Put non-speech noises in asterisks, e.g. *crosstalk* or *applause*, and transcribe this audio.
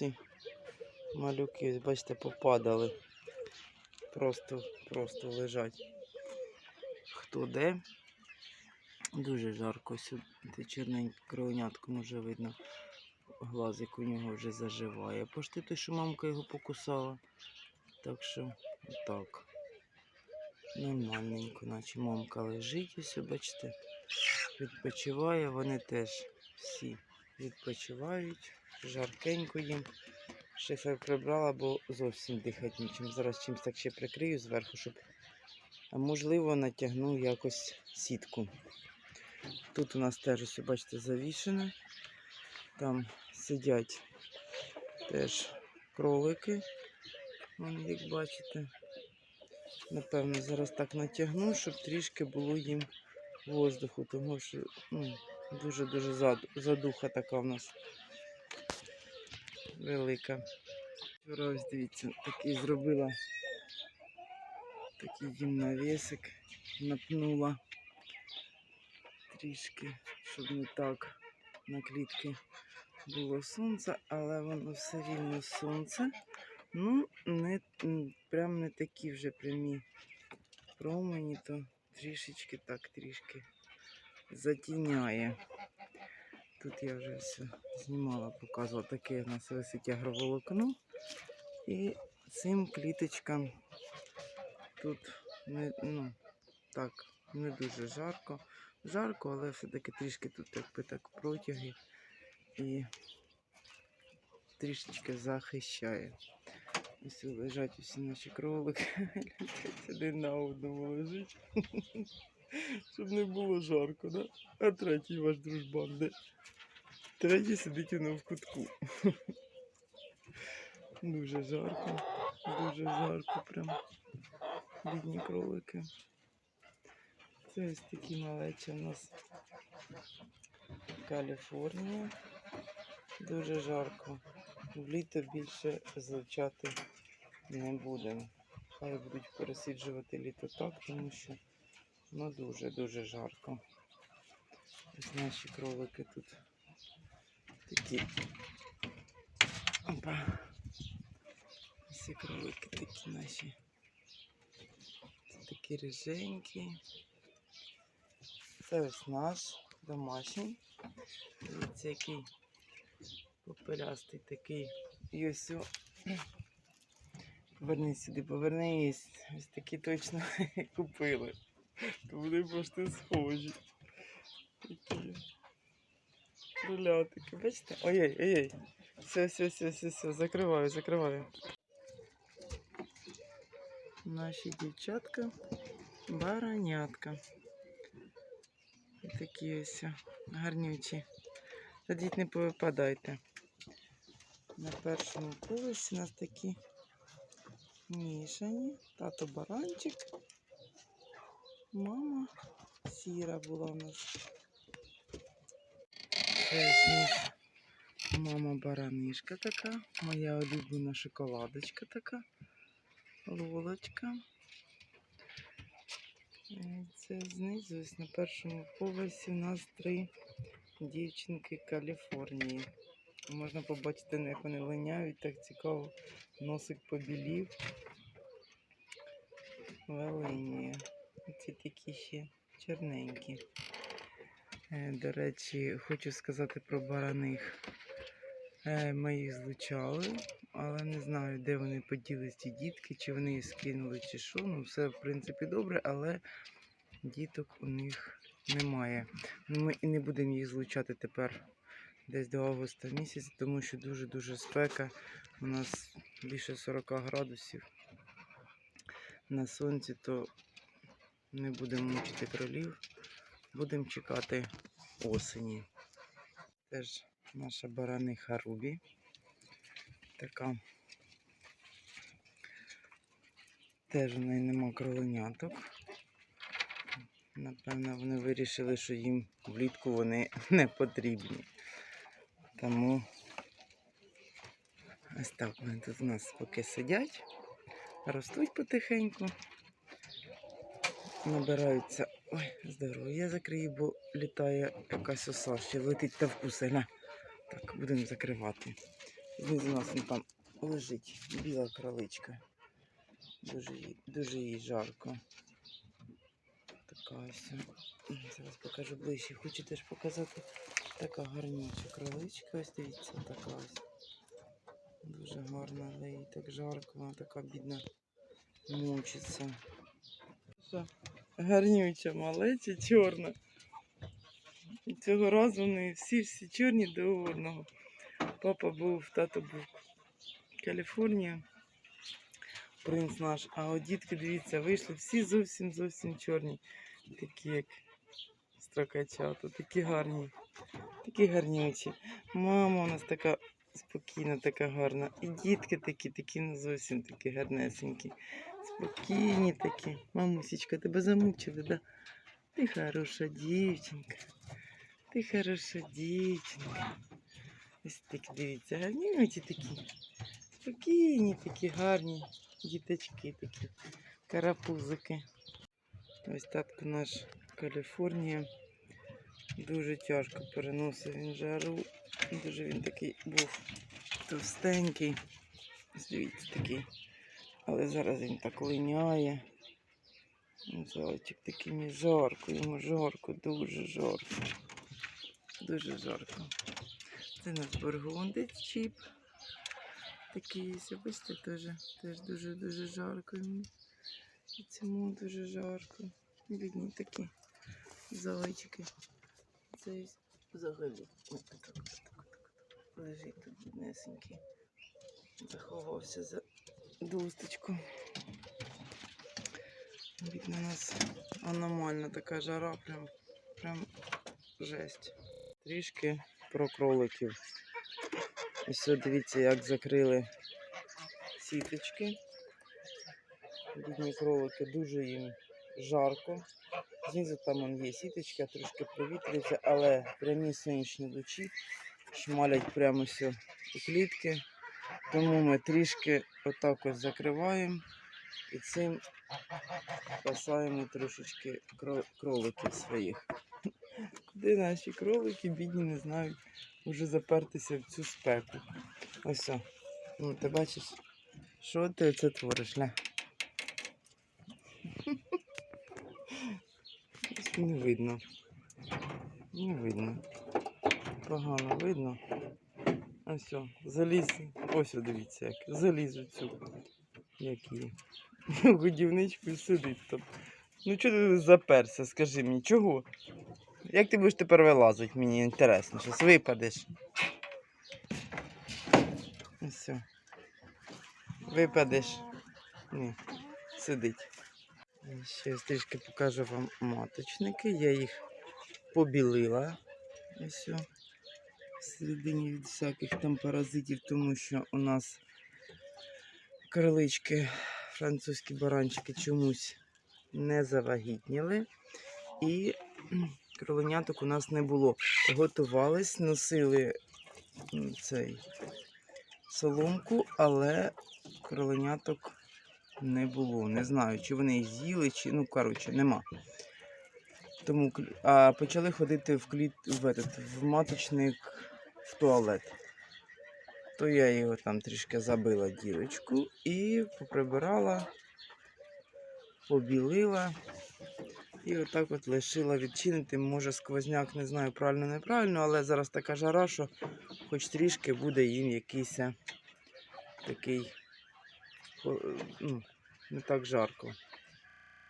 ці малюки, бачите, попадали. Просто, просто лежать. Хто де? Дуже жарко сюди. Чорненьке кровенятком вже видно. Глазик у нього вже заживає. Пошти той, що мамка його покусала. Так що так. Нормальненько, наче мамка лежить, ось, бачите, відпочиває. Вони теж всі відпочивають. Жаркенько їм. Шифер прибрала, бо зовсім дихати нічим. Зараз чимось так ще прикрию зверху, щоб можливо натягну якось сітку. Тут у нас теж ось, бачите, завішено. Там сидять теж кролики. Вон, як бачите. Напевно, зараз так натягну, щоб трішки було їм воздуху, тому що ну, дуже-дуже задуха така в нас велика. Вчора ось дивіться, такий зробила такий їм навісик, напнула трішки, щоб не так на клітки було сонце, але воно все рівно сонце. Ну, не, прям не такі вже прямі промені, то трішечки так, трішки затіняє. Тут я вже все знімала, показувала таке у нас висить агроволокно. І цим кліточкам тут не, ну, так, не дуже жарко. Жарко, але все-таки трішки тут якби так протяги і трішечки захищає. Ось лежать усі наші кролики. *laughs* Один на одному лежить. *laughs* Щоб не було жарко, да? А третій ваш дружбан, де? Третій сидить воно в кутку. Дуже жарко, дуже жарко прям. Бідні кролики. Це ось такі малечі у нас Каліфорнія. Дуже жарко. В літо більше злучати не будемо. Хай будуть пересиджувати літо так, тому що ну дуже-дуже жарко. Ось наші кролики тут такі. Опа. Ось і кролики такі наші. Такі риженькі. Це ось наш домашній. Дивіться, який попелястий такий. І ось о. Сюди, повернись. Ось такі точно *laughs* купили. То вони просто схожі. Такі. Кролятики, бачите? Ой-ой, ой-ой. Все, все, все, все, все, закриваю, закриваю. Наші дівчатка, баранятка. Такі ось гарнючі. Тоді не повипадайте. На першому поверсі у нас такі мішані. Тато баранчик. Мама сіра була у нас. Мама баранишка така. Моя улюблена шоколадочка така. Лолочка. Це знизу ось на першому поверсі у нас три дівчинки Каліфорнії. Можна побачити, як вони линяють, так цікаво. Носик побілів. Велиніє. Ці такі ще чорненькі. Е, До речі, хочу сказати про бараних. Е, Ми їх злучали, але не знаю, де вони поділись ті дітки, чи вони їх скинули, чи що. Ну, все в принципі добре, але діток у них немає. Ми і не будемо їх злучати тепер десь до августа місяця, тому що дуже-дуже спека. У нас більше 40 градусів на сонці, то не будемо мучити кролів. Будемо чекати осені. Теж наша бараниха Рубі. Така. Теж у неї нема кроленяток. Напевно, вони вирішили, що їм влітку вони *laughs* не потрібні. Тому ось так вони тут у нас поки сидять, ростуть потихеньку, набираються. Ой, здорово, я закрию, бо літає якась оса, ще летить та вкусе. Гля. Так, будемо закривати. Знизу нас там лежить біла кроличка. Дуже, дуже їй жарко. Така ось. Зараз покажу ближче. Хочу теж показати така гарнюча кроличка. Ось дивіться, така ось. Дуже гарна, але їй так жарко, вона така бідна мучиться. Гарнюча, малеча, чорна. Цього разу вони всі-всі чорні до одного. Папа був, тато був в Каліфорнії, принц наш. А от дітки, дивіться, вийшли всі зовсім зовсім чорні. Такі як строкачата, такі гарні, такі гарнючі. Мама у нас така спокійна, така гарна. І дітки такі, такі ну, зовсім такі гарнесенькі. Спокійні такі. Мамусечка, тебе замучили, да? Ти хороша дівчинка. Ти хороша дівчинка. Ось такі, дивіться, гарнючі такі. Спокійні такі, гарні діточки такі. Карапузики. Ось татко наш Каліфорнія. Дуже тяжко переносив він жару. Дуже він такий був товстенький. Ось Дивіться такий. Але зараз він так линяє. Зайчик такий мені жарко, йому жарко, дуже жарко. Дуже жарко. Це наш бургундець чіп. Такий бачите, теж, дуже-дуже жарко йому. І цьому дуже жарко. Бідні такі зайчики. Це взагалі. Лежить тут біднесенький. Заховався за досточку. Бідна у нас аномальна така жара, прям, прям жесть. Трішки про кроликів. Ось дивіться, як закрили сіточки. Бідні кролики, дуже їм жарко. Знизу там є сіточка, трошки провітрюється, але прямі сонячні лучі шмалять прямо у клітки. Тому ми трішки отак ось закриваємо і цим спасаємо трошечки кроликів своїх. Куди наші кролики, бідні, не знають, уже запертися в цю спеку. Ось. о. Ну, ти бачиш, що ти це твориш? Ось Не видно. Не видно. Погано видно. Ось, заліз. Ось дивіться, як заліз у цю. Як її. *laughs* Годівничку сидить там. Ну чого ти заперся, скажи мені, чого? Як ти будеш тепер вилазити, мені інтересно, щось випадеш. Ось. Випадеш. Ні, сидить. Ще трішки покажу вам маточники. Я їх побілила. Ось. Всередині від всяких там паразитів, тому що у нас крилички, французькі баранчики чомусь не завагітніли. І кроленяток у нас не було. Готувались, носили цей соломку, але кроленяток не було. Не знаю, чи вони їх з'їли, чи ну коротше, нема. Тому а почали ходити в кліт в, этот, в маточник в туалет. То я його там трішки забила дірочку і поприбирала, побілила. І отак от лишила відчинити. Може сквозняк, не знаю, правильно, неправильно, але зараз така жара, що хоч трішки буде їм якийсь е, такий, ну, не так жарко.